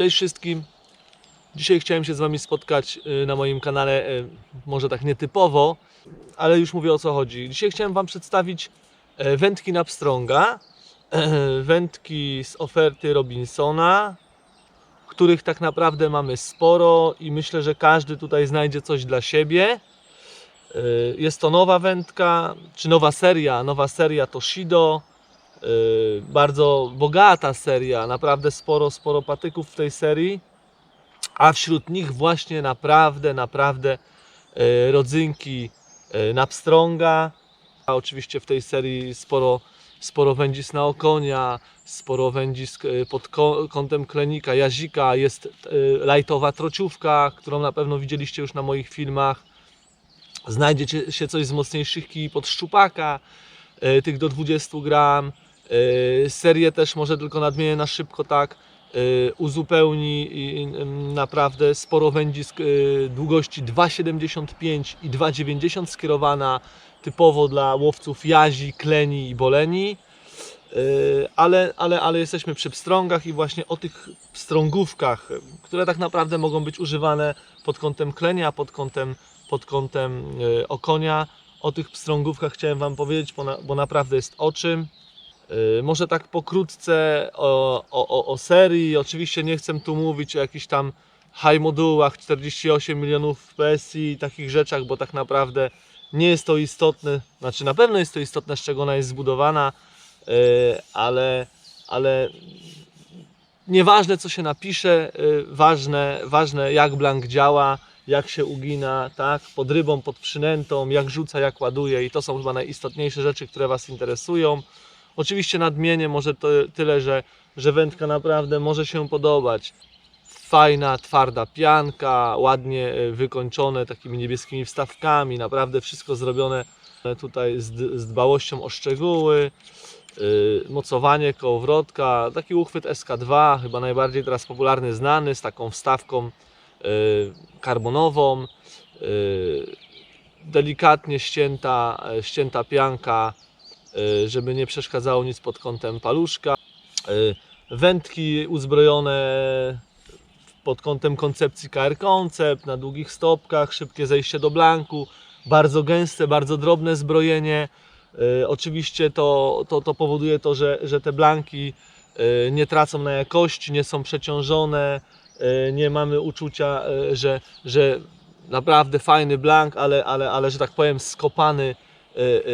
Cześć wszystkim. Dzisiaj chciałem się z Wami spotkać y, na moim kanale, y, może tak nietypowo, ale już mówię o co chodzi. Dzisiaj chciałem Wam przedstawić e, wędki na pstrąga, wędki z oferty Robinsona, których tak naprawdę mamy sporo i myślę, że każdy tutaj znajdzie coś dla siebie. E, Jest to nowa wędka, czy nowa seria, nowa seria Toshido. Yy, bardzo bogata seria, naprawdę sporo, sporo patyków w tej serii, a wśród nich właśnie naprawdę, naprawdę yy, rodzynki yy, na pstrąga, a oczywiście w tej serii sporo, sporo wędzisk na okonia, sporo wędzisk pod kątem klenika, jazika, jest lightowa trociówka, którą na pewno widzieliście już na moich filmach, znajdziecie się coś z mocniejszych kij pod szczupaka, tych do 20 gram, Serię też może tylko nadmienię na szybko tak. yy, Uzupełni yy, naprawdę sporo wędzisk długości 2,75 i 2,90 skierowana typowo dla łowców jazi, kleni i boleni. Ale, ale, ale jesteśmy przy pstrągach i właśnie o tych pstrągówkach, które tak naprawdę mogą być używane pod kątem klenia, pod kątem, pod kątem okonia. O tych pstrągówkach chciałem Wam powiedzieć, bo, na, bo naprawdę jest o czym. Yy, Może tak pokrótce o, o, o- serii. Oczywiście nie chcę tu mówić o jakichś tam high modułach 48 milionów PSI i takich rzeczach, bo tak naprawdę nie jest to istotne. Znaczy na pewno jest to istotne, z czego ona jest zbudowana, yy, ale, ale nieważne co się napisze, yy, ważne, ważne jak blank działa, jak się ugina, tak, pod rybą, pod przynętą, jak rzuca, jak ładuje i to są chyba najistotniejsze rzeczy, które Was interesują. Oczywiście nadmienię może tyle, że, że wędka naprawdę może się podobać. Fajna, twarda pianka, ładnie e, wykończone takimi niebieskimi wstawkami, naprawdę wszystko zrobione e, tutaj z, z dbałością o szczegóły. Yy, mocowanie kołowrotka, taki uchwyt SK2, chyba najbardziej teraz popularny, znany, z taką wstawką yy, karbonową. Yy, delikatnie ścięta, ścięta pianka, żeby nie przeszkadzało nic pod kątem paluszka. Y, Wędki uzbrojone pod kątem koncepcji KR Concept, na długich stopkach, szybkie zejście do blanku, bardzo gęste, bardzo drobne zbrojenie. Y, Oczywiście to, to, to powoduje to, że, że te blanki y, nie tracą na jakości, nie są przeciążone, y, nie mamy uczucia, y, że, że naprawdę fajny blank, ale, ale, ale że tak powiem skopany y, y,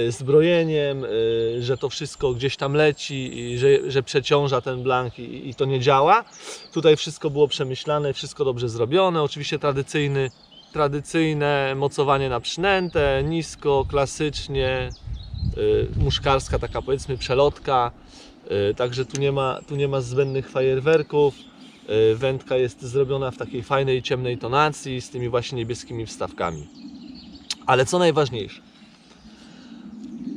zbrojeniem, y, że to wszystko gdzieś tam leci, że, że przeciąża ten blank i, i to nie działa. Tutaj wszystko było przemyślane, wszystko dobrze zrobione. Oczywiście tradycyjny, tradycyjne mocowanie na przynętę, nisko, klasycznie, y, muszkarska taka powiedzmy przelotka. Y, Także tu nie ma, tu nie ma zbędnych fajerwerków. Y, Wędka jest zrobiona w takiej fajnej, ciemnej tonacji z tymi właśnie niebieskimi wstawkami. Ale co najważniejsze,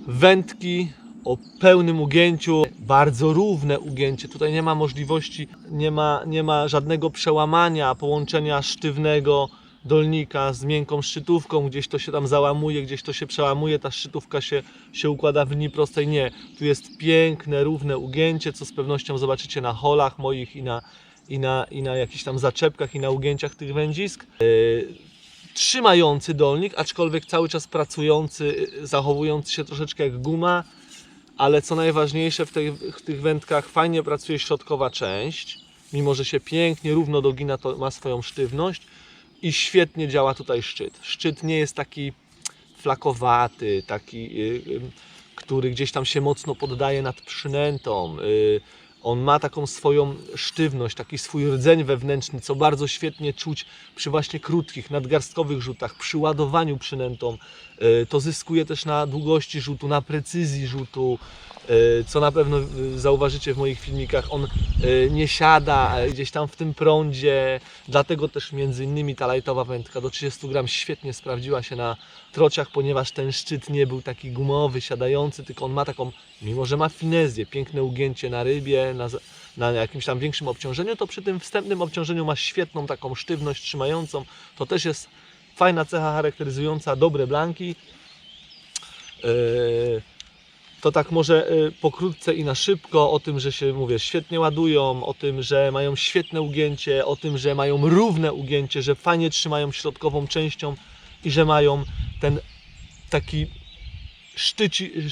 wędki o pełnym ugięciu, bardzo równe ugięcie. Tutaj nie ma możliwości, nie ma, nie ma żadnego przełamania, połączenia sztywnego dolnika z miękką szczytówką, gdzieś to się tam załamuje, gdzieś to się przełamuje, ta szczytówka się, się układa w linii prostej. Nie, tu jest piękne, równe ugięcie, co z pewnością zobaczycie na holach moich i na, i na, i na jakichś tam zaczepkach i na ugięciach tych wędzisk. Yy, trzymający dolnik, aczkolwiek cały czas pracujący, zachowujący się troszeczkę jak guma, ale co najważniejsze w, tej, w tych wędkach fajnie pracuje środkowa część, mimo że się pięknie, równo dogina, to ma swoją sztywność i świetnie działa tutaj szczyt. Szczyt nie jest taki flakowaty, taki, yy, yy, który gdzieś tam się mocno poddaje nad przynętą. On ma taką swoją sztywność, taki swój rdzeń wewnętrzny, co bardzo świetnie czuć przy właśnie krótkich, nadgarstkowych rzutach, przy ładowaniu przynętą. Yy, To zyskuje też na długości rzutu, na precyzji rzutu, co na pewno yy, zauważycie w moich filmikach. On yy, nie siada gdzieś tam w tym prądzie, dlatego też między innymi ta lightowa wędka do 30 gram świetnie sprawdziła się na trociach, ponieważ ten szczyt nie był taki gumowy, siadający, tylko on ma taką, mimo że ma finezję, piękne ugięcie na rybie, na, na jakimś tam większym obciążeniu, to przy tym wstępnym obciążeniu ma świetną taką sztywność trzymającą. To też jest fajna cecha charakteryzująca dobre blanki. Yy, to tak może y, pokrótce i na szybko o tym, że się, mówię, świetnie ładują, o tym, że mają świetne ugięcie, o tym, że mają równe ugięcie, że fajnie trzymają środkową częścią i że mają ten taki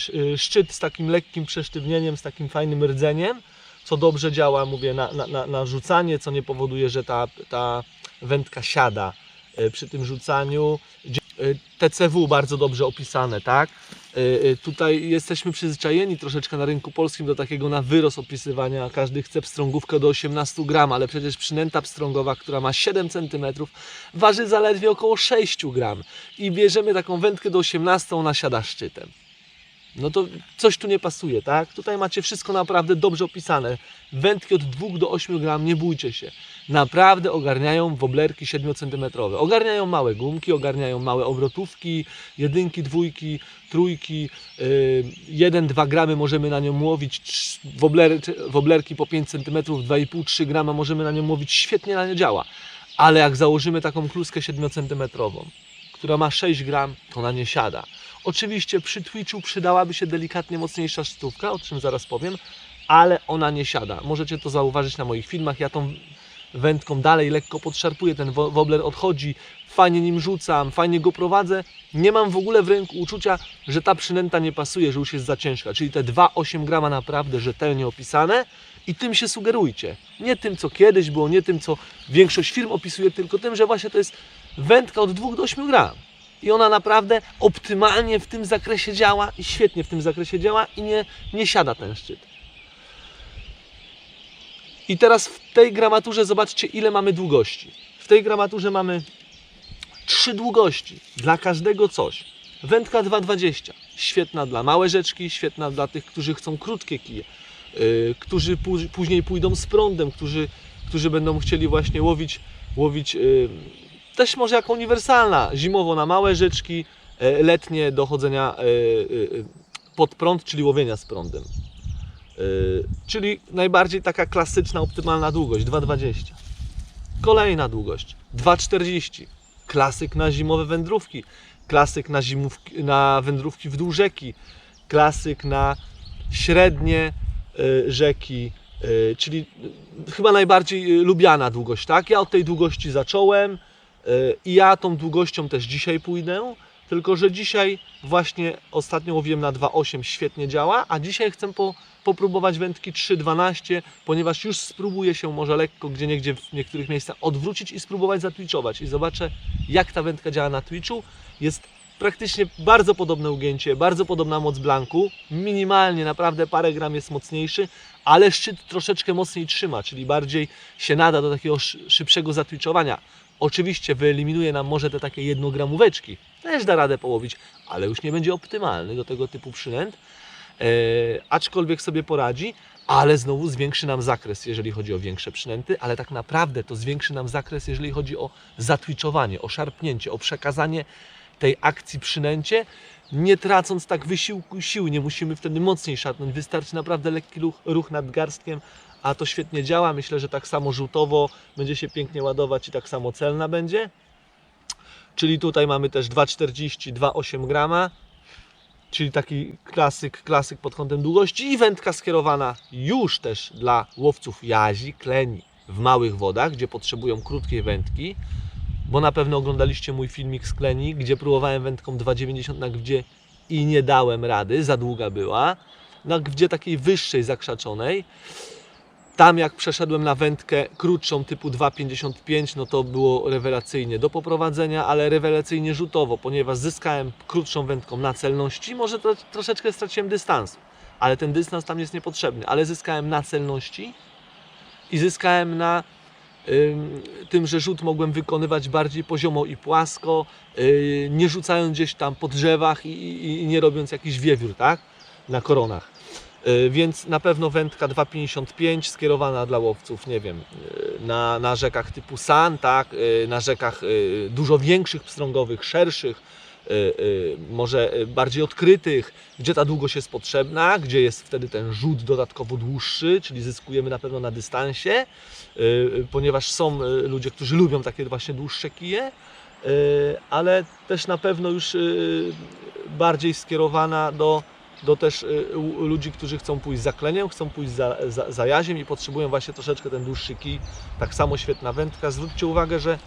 y, szczyt z takim lekkim przesztywnieniem, z takim fajnym rdzeniem, co dobrze działa, mówię, na, na, na, na rzucanie, co nie powoduje, że ta, ta wędka siada y, przy tym rzucaniu. Y, TCW bardzo dobrze opisane, tak? Y, y, Tutaj jesteśmy przyzwyczajeni troszeczkę na rynku polskim do takiego na wyrost opisywania. Każdy chce pstrągówkę do 18 gram, ale przecież przynęta pstrągowa, która ma 7 cm, waży zaledwie około 6 gram. I bierzemy taką wędkę do 18, ona siada szczytem. No to coś tu nie pasuje, tak? Tutaj macie wszystko naprawdę dobrze opisane. Wędki od 2 do 8 gram, nie bójcie się. Naprawdę ogarniają woblerki 7 cm. Ogarniają małe gumki, ogarniają małe obrotówki, jedynki, dwójki, trójki, yy, 1-2 gramy możemy na nią łowić, woblerki po 5 cm, 2,5-3 grama możemy na nią łowić, świetnie na nie działa. Ale jak założymy taką kluskę 7 cm, która ma 6 gram, to na nie siada. Oczywiście przy Twitchu przydałaby się delikatnie mocniejsza sztówka, o czym zaraz powiem, ale ona nie siada. Możecie to zauważyć na moich filmach. Ja tą wędką dalej lekko podszarpuję, ten wo- wobler odchodzi, fajnie nim rzucam, fajnie go prowadzę. Nie mam w ogóle w ręku uczucia, że ta przynęta nie pasuje, że już jest za ciężka. Czyli te 2,8 grama naprawdę rzetelnie opisane i tym się sugerujcie. Nie tym, co kiedyś było, nie tym, co większość firm opisuje, tylko tym, że właśnie to jest wędka od 2 do 8 gram. I ona naprawdę optymalnie w tym zakresie działa i świetnie w tym zakresie działa i nie, nie siada ten szczyt. I teraz w tej gramaturze zobaczcie, ile mamy długości. W tej gramaturze mamy trzy długości, dla każdego coś. Wędka 2,20, świetna dla małe rzeczki, świetna dla tych, którzy chcą krótkie kije, yy, którzy pó- później pójdą z prądem, którzy, którzy będą chcieli właśnie łowić, łowić yy, też może jako uniwersalna, zimowo na małe rzeczki, yy, letnie do chodzenia yy, yy, pod prąd, czyli łowienia z prądem. Yy, czyli najbardziej taka klasyczna, optymalna długość 2,20. Kolejna długość 2,40. Klasyk na zimowe wędrówki, klasyk na, zimówki, na wędrówki w dół rzeki, klasyk na średnie y, rzeki, y, czyli y, chyba najbardziej y, lubiana długość, tak? Ja od tej długości zacząłem y, i ja tą długością też dzisiaj pójdę, tylko że dzisiaj właśnie ostatnio łowiłem na 2,8, świetnie działa, a dzisiaj chcę po, popróbować wędki 3,12, ponieważ już spróbuję się może lekko gdzie niegdzie w niektórych miejscach odwrócić i spróbować zatwitchować i zobaczę jak ta wędka działa na Twitchu. Jest praktycznie bardzo podobne ugięcie, bardzo podobna moc blanku, minimalnie naprawdę parę gram jest mocniejszy, ale szczyt troszeczkę mocniej trzyma, czyli bardziej się nada do takiego szy- szybszego zatwitchowania. Oczywiście wyeliminuje nam może te takie jednogramóweczki, też da radę połowić, ale już nie będzie optymalny do tego typu przynęt, aczkolwiek sobie poradzi, ale znowu zwiększy nam zakres, jeżeli chodzi o większe przynęty, ale tak naprawdę to zwiększy nam zakres, jeżeli chodzi o zatwiczowanie, o szarpnięcie, o przekazanie tej akcji przynęcie, nie tracąc tak wysiłku i siły. Nie musimy wtedy mocniej szarpnąć, wystarczy naprawdę lekki ruch, ruch nadgarstkiem, a to świetnie działa. Myślę, że tak samo rzutowo będzie się pięknie ładować i tak samo celna będzie. Czyli tutaj mamy też 2,40, 2,8 grama, czyli taki klasyk, klasyk pod kątem długości i wędka skierowana już też dla łowców jazi, kleni w małych wodach, gdzie potrzebują krótkiej wędki, bo na pewno oglądaliście mój filmik z kleni, gdzie próbowałem wędką 2,90 na gdzie i nie dałem rady, za długa była. Na gdzie takiej wyższej, zakrzaczonej. Tam jak przeszedłem na wędkę krótszą typu 2,55, no to było rewelacyjnie do poprowadzenia, ale rewelacyjnie rzutowo, ponieważ zyskałem krótszą wędką na celności, może to, troszeczkę straciłem dystansu, ale ten dystans tam jest niepotrzebny, ale zyskałem na celności i zyskałem na ym, tym, że rzut mogłem wykonywać bardziej poziomo i płasko, yy, nie rzucając gdzieś tam po drzewach i, i, nie robiąc jakichś wiewiór, tak? Na koronach. Yy, Więc na pewno wędka 2,55 skierowana dla łowców, nie wiem, yy, na, na rzekach typu San, tak? Yy, na rzekach dużo większych pstrągowych, szerszych, może bardziej odkrytych, gdzie ta długość jest potrzebna, gdzie jest wtedy ten rzut dodatkowo dłuższy, czyli zyskujemy na pewno na dystansie, ponieważ są ludzie, którzy lubią takie właśnie dłuższe kije, ale też na pewno już bardziej skierowana do do też y, ludzi, którzy chcą pójść za kleniem, chcą pójść za, za, za jaziem i potrzebują właśnie troszeczkę ten dłuższy kij. Tak samo świetna wędka. Zwróćcie uwagę, że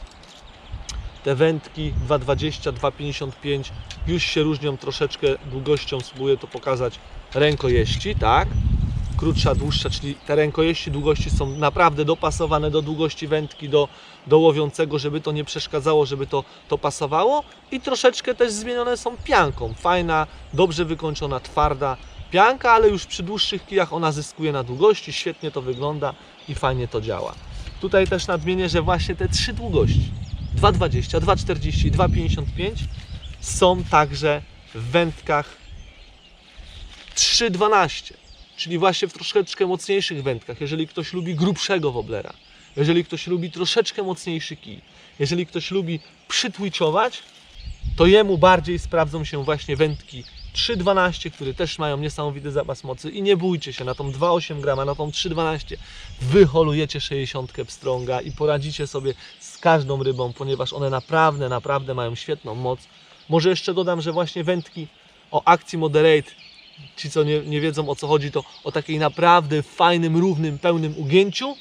te wędki 2,20, 2,55 już się różnią troszeczkę długością, spróbuję to pokazać, rękojeści, tak? Krótsza, dłuższa, czyli te rękojeści długości są naprawdę dopasowane do długości wędki, do, do łowiącego, żeby to nie przeszkadzało, żeby to, to pasowało i troszeczkę też zmienione są pianką. Fajna, dobrze wykończona, twarda pianka, ale już przy dłuższych kijach ona zyskuje na długości, świetnie to wygląda i fajnie to działa. Tutaj też nadmienię, że właśnie te trzy długości 2,20, 2,40 i 2,55 są także w wędkach 3,12, czyli właśnie w troszeczkę mocniejszych wędkach. Jeżeli ktoś lubi grubszego woblera, jeżeli ktoś lubi troszeczkę mocniejszy kij, jeżeli ktoś lubi przytwiczować, to jemu bardziej sprawdzą się właśnie wędki 3,12, które też mają niesamowity zapas mocy i nie bójcie się, na tą 2,8 grama, na tą 3,12 wyholujecie 60 pstrąga i poradzicie sobie z każdą rybą, ponieważ one naprawdę, naprawdę mają świetną moc. Może jeszcze dodam, że właśnie wędki o akcji Moderate, ci co nie, nie wiedzą o co chodzi, to o takiej naprawdę fajnym, równym, pełnym ugięciu,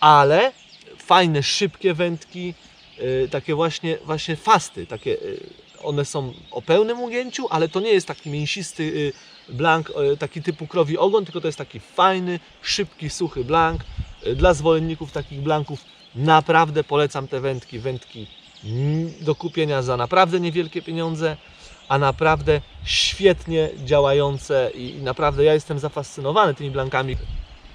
ale fajne, szybkie wędki, yy, takie właśnie, właśnie fasty, takie, yy, one są o pełnym ugięciu, ale to nie jest taki mięsisty yy, blank, yy, taki typu krowi ogon, tylko to jest taki fajny, szybki, suchy blank. Yy, Dla zwolenników takich blanków naprawdę polecam te wędki, wędki mm, do kupienia za naprawdę niewielkie pieniądze, a naprawdę świetnie działające i, naprawdę ja jestem zafascynowany tymi blankami.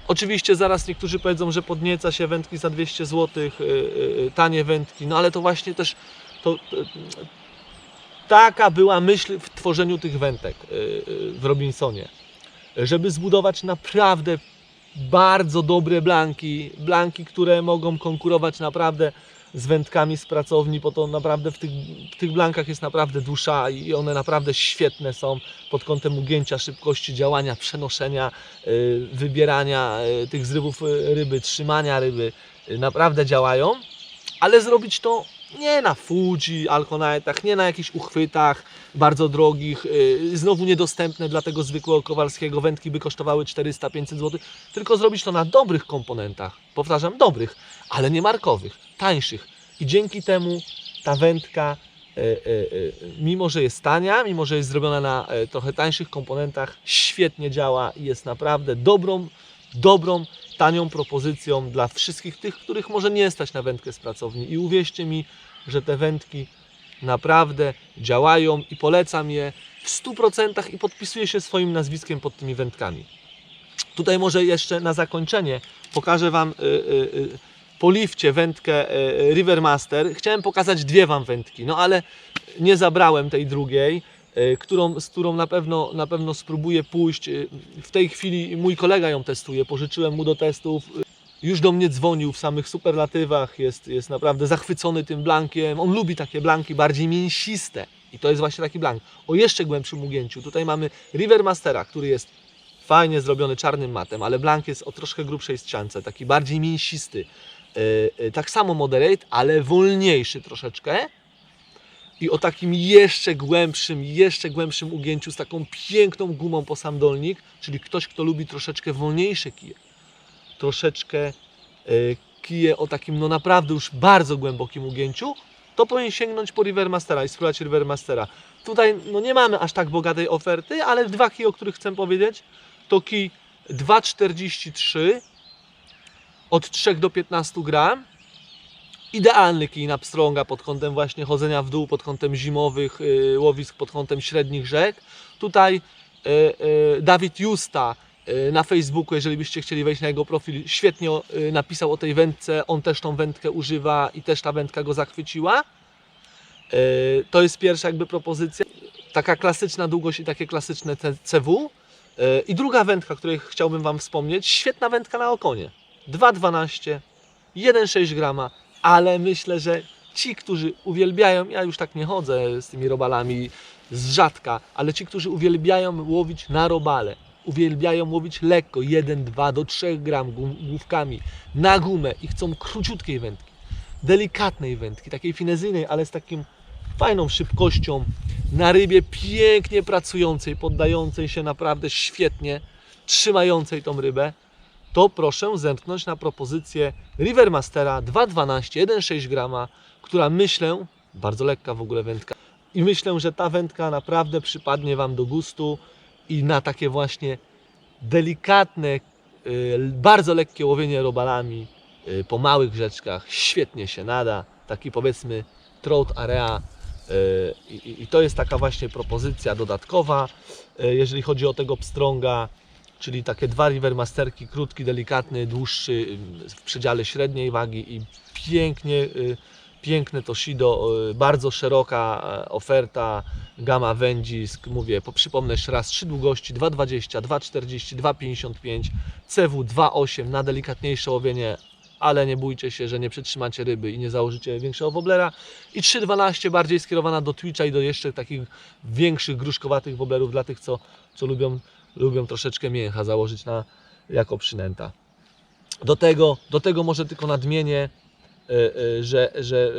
Oczywiście zaraz niektórzy powiedzą, że podnieca się wędki za 200 zł, yy, yy, tanie wędki, no ale to właśnie też to, taka była myśl w tworzeniu tych wędek w Robinsonie, żeby zbudować naprawdę bardzo dobre blanki, blanki, które mogą konkurować naprawdę z wędkami z pracowni, bo to naprawdę w tych, w tych blankach jest naprawdę dusza i one naprawdę świetne są pod kątem ugięcia, szybkości działania, przenoszenia, y, wybierania y, tych zrywów y, ryby, trzymania ryby. Naprawdę działają, ale zrobić to nie na Fuji, Alconite'ach, nie na jakichś uchwytach bardzo drogich, y, znowu niedostępne dla tego zwykłego kowalskiego. Wędki by kosztowały 400-500 zł, tylko zrobić to na dobrych komponentach. Powtarzam, dobrych, ale nie markowych, tańszych. I dzięki temu ta wędka, y, y, mimo że jest tania, mimo że jest zrobiona na trochę tańszych komponentach, świetnie działa i jest naprawdę dobrą, dobrą, tanią propozycją dla wszystkich tych, których może nie stać na wędkę z pracowni. I uwierzcie mi, że te wędki naprawdę działają i polecam je w 100% i podpisuję się swoim nazwiskiem pod tymi wędkami. Tutaj może jeszcze na zakończenie pokażę Wam y, y, y, po lifcie wędkę y, Rivermaster. Chciałem pokazać dwie Wam wędki, no ale nie zabrałem tej drugiej, którą, z którą na pewno, na pewno spróbuję pójść. Y, W tej chwili mój kolega ją testuje, pożyczyłem mu do testów. Już do mnie dzwonił w samych superlatywach, jest, jest naprawdę zachwycony tym blankiem. On lubi takie blanki bardziej mięsiste. I to jest właśnie taki blank. O jeszcze głębszym ugięciu. Tutaj mamy Rivermastera, który jest fajnie zrobiony czarnym matem, ale blank jest o troszkę grubszej strzance, taki bardziej mięsisty. Yy, tak samo moderate, ale wolniejszy troszeczkę. I o takim jeszcze głębszym, jeszcze głębszym ugięciu z taką piękną gumą po sam dolnik, czyli ktoś, kto lubi troszeczkę wolniejsze kije. Troszeczkę yy, kije o takim no naprawdę już bardzo głębokim ugięciu, to powinien sięgnąć po Rivermastera i spróbować Rivermastera. Tutaj no nie mamy aż tak bogatej oferty, ale dwa kije, o których chcę powiedzieć, to kij 2,43 od 3 do 15 gram. Idealny kij na pstrąga pod kątem właśnie chodzenia w dół, pod kątem zimowych y, łowisk, pod kątem średnich rzek. Tutaj y, y, Dawid Justa na Facebooku, jeżeli byście chcieli wejść na jego profil, świetnie napisał o tej wędce. On też tą wędkę używa i też ta wędka go zachwyciła. To jest pierwsza jakby propozycja. Taka klasyczna długość i takie klasyczne CW. I druga wędka, której chciałbym Wam wspomnieć, świetna wędka na okonie. 2,12, 1,6 grama, ale myślę, że ci, którzy uwielbiają, ja już tak nie chodzę z tymi robalami z rzadka, ale ci, którzy uwielbiają łowić na robale, uwielbiają łowić lekko, 1, 2 do 3 gram główkami na gumę i chcą króciutkiej wędki, delikatnej wędki, takiej finezyjnej, ale z takim fajną szybkością, na rybie pięknie pracującej, poddającej się naprawdę świetnie, trzymającej tą rybę, to proszę zemknąć na propozycję Rivermastera 212 1,6 grama, która myślę, bardzo lekka w ogóle wędka, i myślę, że ta wędka naprawdę przypadnie Wam do gustu i na takie właśnie delikatne, y, bardzo lekkie łowienie robalami y, po małych rzeczkach świetnie się nada. Taki powiedzmy trout area y, i, to jest taka właśnie propozycja dodatkowa, jeżeli chodzi o tego pstrąga, czyli takie dwa Rivermasterki, krótki, delikatny, dłuższy, y, w przedziale średniej wagi i pięknie, y, piękne to Shido, y, bardzo szeroka oferta, gama wędzisk, mówię, po- przypomnę jeszcze raz, trzy długości 2,20, 2,40, 2,55, CW 2,8 na delikatniejsze łowienie, ale nie bójcie się, że nie przytrzymacie ryby i nie założycie większego woblera. I 3,12 bardziej skierowana do Twitcha i do jeszcze takich większych, gruszkowatych woblerów dla tych, co, co lubią, lubią troszeczkę mięcha założyć na, jako przynęta. Do tego, do tego może tylko nadmienię, y, y, że, że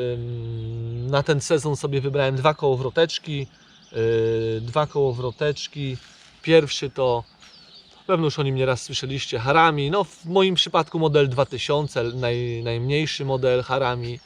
na ten sezon sobie wybrałem dwa kołowroteczki. y, Dwa kołowroteczki. Pierwszy to, pewno już o nim nieraz słyszeliście, Harami. No w moim przypadku model 2000, naj, najmniejszy model Harami.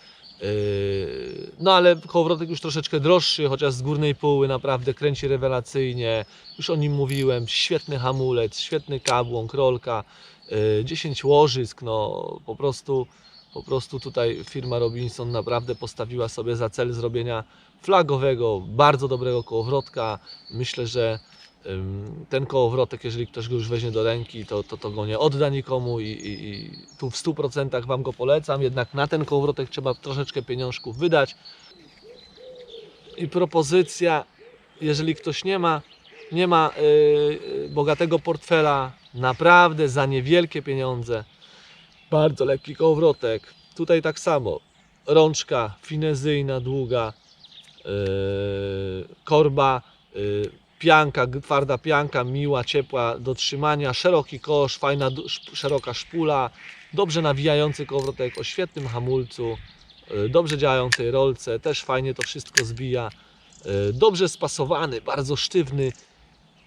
Yy, No ale kołowrotek już troszeczkę droższy, chociaż z górnej póły naprawdę kręci rewelacyjnie. Już o nim mówiłem. Świetny hamulec, świetny kabłąk, rolka, yy, 10 łożysk. No po prostu, po prostu tutaj firma Robinson naprawdę postawiła sobie za cel zrobienia flagowego, bardzo dobrego kołowrotka. Myślę, że ten kołowrotek, jeżeli ktoś go już weźmie do ręki, to, to, to go nie odda nikomu i, i, i tu w 100% Wam go polecam. Jednak na ten kołowrotek trzeba troszeczkę pieniążków wydać. I propozycja, jeżeli ktoś nie ma, nie ma yy, bogatego portfela, naprawdę za niewielkie pieniądze, bardzo lekki kołowrotek. Tutaj tak samo, rączka finezyjna, długa, yy, korba, yy, pianka, twarda pianka, miła, ciepła do trzymania, szeroki kosz, fajna, szeroka szpula, dobrze nawijający kołowrotek o świetnym hamulcu, yy, dobrze działającej rolce, też fajnie to wszystko zbija, yy, dobrze spasowany, bardzo sztywny,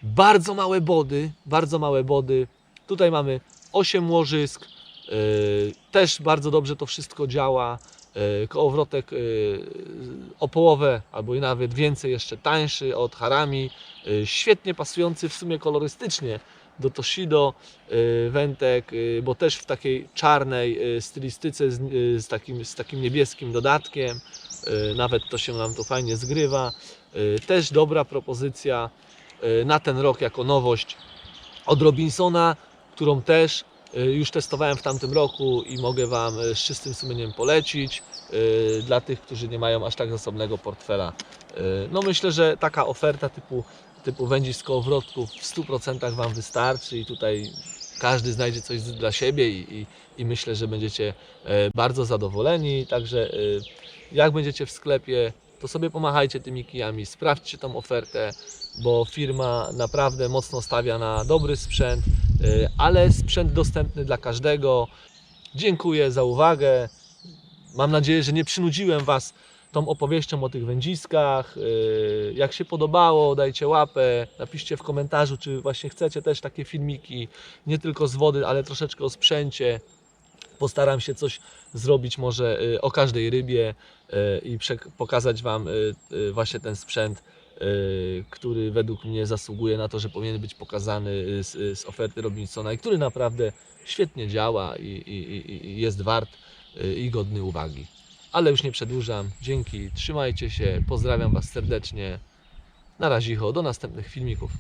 bardzo małe body, bardzo małe body. Tutaj mamy 8 łożysk, yy, też bardzo dobrze to wszystko działa. Yy, Kołowrotek yy, o połowę albo i nawet więcej jeszcze tańszy od Harami, yy, świetnie pasujący w sumie kolorystycznie do Toshido yy, bo też w takiej czarnej stylistyce z, z, takim, z takim niebieskim dodatkiem. Nawet to się nam tu fajnie zgrywa. Też dobra propozycja na ten rok jako nowość od Robinsona, którą też już testowałem w tamtym roku i mogę Wam y, z czystym sumieniem polecić y, dla tych, którzy nie mają aż tak zasobnego portfela. Y, No myślę, że taka oferta typu, typu wędzisk kołowrotków w 100% Wam wystarczy i tutaj każdy znajdzie coś z- dla siebie i, i, i myślę, że będziecie bardzo zadowoleni. Także y, jak będziecie w sklepie, to sobie pomachajcie tymi kijami, sprawdźcie tą ofertę, bo firma naprawdę mocno stawia na dobry sprzęt, y, ale sprzęt dostępny dla każdego. Dziękuję za uwagę. Mam nadzieję, że nie przynudziłem Was tą opowieścią o tych wędziskach. Y, Jak się podobało, dajcie łapę, napiszcie w komentarzu, czy właśnie chcecie też takie filmiki, nie tylko z wody, ale troszeczkę o sprzęcie. Postaram się coś zrobić może y, o każdej rybie y, i pokazać Wam y, y, właśnie ten sprzęt, y, który według mnie zasługuje na to, że powinien być pokazany z, z oferty Robinsona i który naprawdę świetnie działa i, i, i- jest wart y, i godny uwagi. Ale już nie przedłużam. Dzięki, trzymajcie się, pozdrawiam Was serdecznie. Na razie, do następnych filmików.